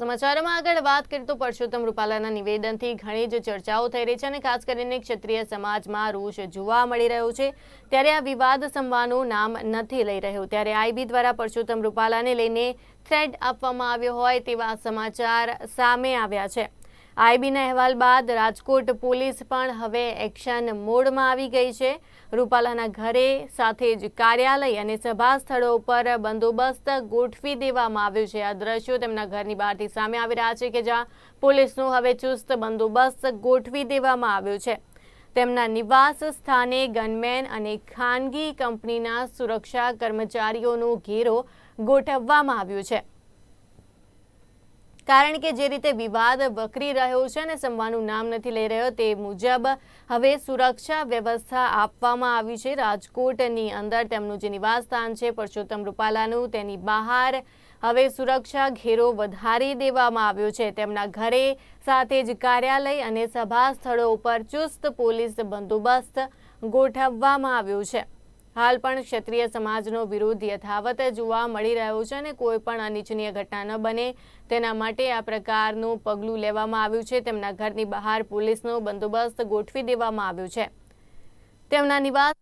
સમાચારોમાં આગળ વાત કરીએ તો પરસોત્તમ રૂપાલાના નિવેદનથી ઘણી જ ચર્ચાઓ થઈ રહી છે અને ખાસ કરીને ક્ષત્રિય સમાજમાં રોષ જોવા મળી રહ્યો છે. ત્યારે આ વિવાદ સંવાનું નામ નથી લઈ રહ્યું. ત્યારે આઈબી દ્વારા પરસોત્તમ રૂપાલાને લઈને થ્રેડ આપવામાં આવ્યો હોય તેવા સમાચાર સામે આવ્યા છે. આઈબીના અહેવાલ બાદ રાજકોટ પોલીસ પણ હવે એક્શન મોડમાં આવી ગઈ છે. રૂપાલાના ઘરે સાથે જ કાર્યાલય અને સભા સ્થળો ઉપર બંદોબસ્ત ગોઠવી દેવામાં આવ્યો છે. આ દ્રશ્યો તેમના ઘરની બહારથી સામે આવી રહ્યા છે કે જ્યાં પોલીસનો હવે ચુસ્ત બંદોબસ્ત ગોઠવી દેવામાં આવ્યો છે. તેમના નિવાસ સ્થાને ગનમેન અને ખાનગી કંપનીના સુરક્ષા કર્મચારીઓનો ઘેરો ગોઠવવામાં આવ્યો છે. કારણ કે જે રીતે વિવાદ વકરી રહ્યો છે અને સંભાળનું નામ નથી લઈ રહ્યો તે મુજબ હવે સુરક્ષા વ્યવસ્થા આપવામાં આવી છે. રાજકોટની અંદર તેમનું જે નિવાસ સ્થાન છે પરસોત્તમ રૂપાલાનું, તેની બહાર હવે સુરક્ષા ઘેરો વધારી દેવામાં આવ્યો છે. તેમના ઘરે સાથે જ કાર્યાલય અને સભા સ્થળો ઉપર ચુસ્ત પોલીસ બંદોબસ્ત ગોઠવવામાં આવ્યો છે. હાલ પણ ક્ષત્રિય સમાજનો વિરોધ યથાવત જોવા મળી રહ્યો છે અને કોઈ પણ અનિચ્છનીય ઘટના ન બને. તેના માટે આ પ્રકારનું પગલું લેવામાં આવ્યું છે. તેમના ઘરની બહાર પોલીસનો બંદોબસ્ત ગોઠવી દેવામાં આવ્યો છે. તેમના નિવાસ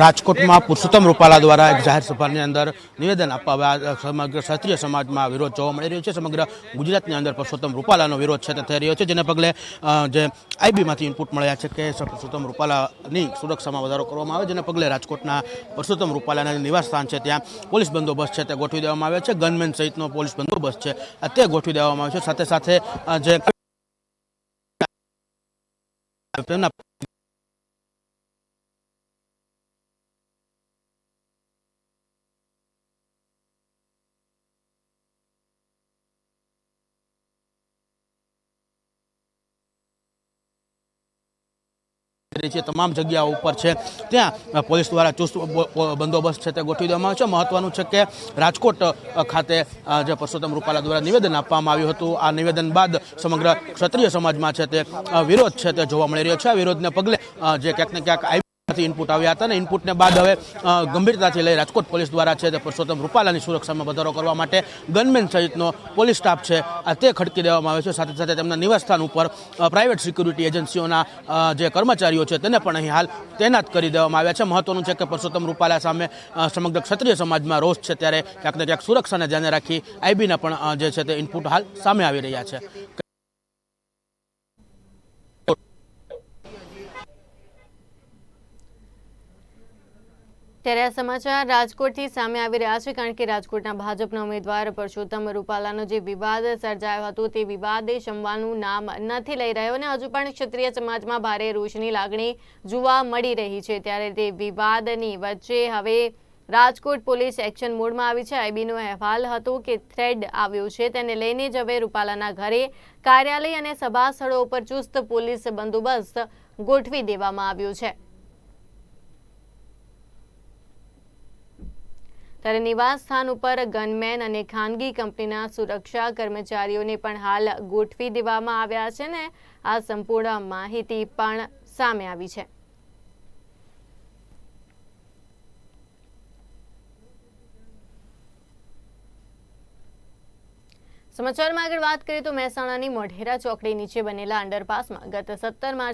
રાજકોટમાં પુરુષોત્તમ રૂપાલા દ્વારા એક જાહેર સભાની અંદર નિવેદન આપવા. સમગ્ર ક્ષત્રિય સમાજમાં વિરોધ જોવા મળી રહ્યો છે સમગ્ર ગુજરાતની અંદર પુરુષોત્તમ રૂપાલાનો વિરોધ છે તે થઈ રહ્યો છે, જેને પગલે જે આઈબીમાંથી ઇનપુટ મળ્યા છે કે પુરુષોત્તમ રૂપાલાની સુરક્ષામાં વધારો કરવામાં આવે, જેને પગલે રાજકોટના પુરુષોત્તમ રૂપાલાના નિવાસ સ્થાન છે ત્યાં પોલીસ બંદોબસ્ત છે તે ગોઠવી દેવામાં આવ્યો છે ગનમેન સહિતનો પોલીસ બંદોબસ્ત છે તે ગોઠવી દેવામાં આવ્યો છે સાથે સાથે જે તેમના તમામ જગ્યાઓ ઉપર છે. ત્યાં પોલીસ દ્વારા ચુસ્ત બંદોબસ્ત છે તે ગોઠવી દેવામાં આવ્યો છે. મહત્વનું છે કે રાજકોટ ખાતે જે પરસોત્તમ રૂપાલા દ્વારા નિવેદન આપવામાં આવ્યું હતું. આ નિવેદન બાદ સમગ્ર ક્ષત્રિય સમાજમાં છે તે વિરોધ છે તે જોવા મળી રહ્યો છે. આ વિરોધને પગલે જે ક્યાંક ને ક્યાંક આઈ ઇનપુટ આવ્યા હતા ને ઇનપુટને બાદ હવે ગંભીરતાથી લઈ રાજકોટ પોલીસ દ્વારા છે તે પરસોત્તમ રૂપાલાની સુરક્ષામાં વધારો કરવા માટે ગનમેન સહિતનો પોલીસ સ્ટાફ છે, આ તે ખડકી દેવામાં આવ્યો છે. સાથે સાથે તેમના નિવાસસ્થાન ઉપર પ્રાઇવેટ સિક્યુરિટી એજન્સીઓના જે કર્મચારીઓ છે તેને પણ અહીં હાલ તૈનાત કરી દેવામાં આવ્યા છે. મહત્વનું છે કે પરસોત્તમ રૂપાલા સામે સમગ્ર ક્ષત્રિય સમાજમાં રોષ છે ત્યારે ક્યાંક ને ક્યાંક સુરક્ષાને ધ્યાને રાખી આઈબીના પણ જે છે તે ઇનપુટ હાલ સામે આવી રહ્યા છે. ત્યારે આ સમાચાર રાજકોટથી સામે આવી રહ્યા છે કારણ કે રાજકોટના ભાજપના ઉમેદવાર પરસોત્તમ રૂપાલાનો જે વિવાદ સર્જાયો હતો તે વિવાદે શમવાનું નામ નથી લઈ રહ્યો અને હજુ પણ ક્ષત્રિય સમાજમાં ભારે રોષની લાગણી જોવા મળી રહી છે. ત્યારે તે વિવાદની વચ્ચે હવે રાજકોટ પોલીસ એક્શન મોડમાં આવી છે. આઈબીનો અહેવાલ હતો કે થ્રેડ આવ્યો છે. તેને લઈને જ હવે રૂપાલાના ઘરે કાર્યાલય અને સભા સ્થળો ઉપર ચુસ્ત પોલીસ બંદોબસ્ત ગોઠવી દેવામાં આવ્યો છે. ત્યારે નિવાસ સ્થાન ઉપર ગનમેન અને ખાનગી કંપનીના સુરક્ષા કર્મચારીઓને પણ હાલ ગોઠવી દેવામાં આવ્યા છે ને આ સંપૂર્ણ માહિતી પણ સામે આવી છે. સમાચારમાં આગળ વાત કરીએ તો મહેસાણાની મોઢેરા ચોકડી નીચે બનેલા અંડરપાસમાં ગત સત્તર માર્ચ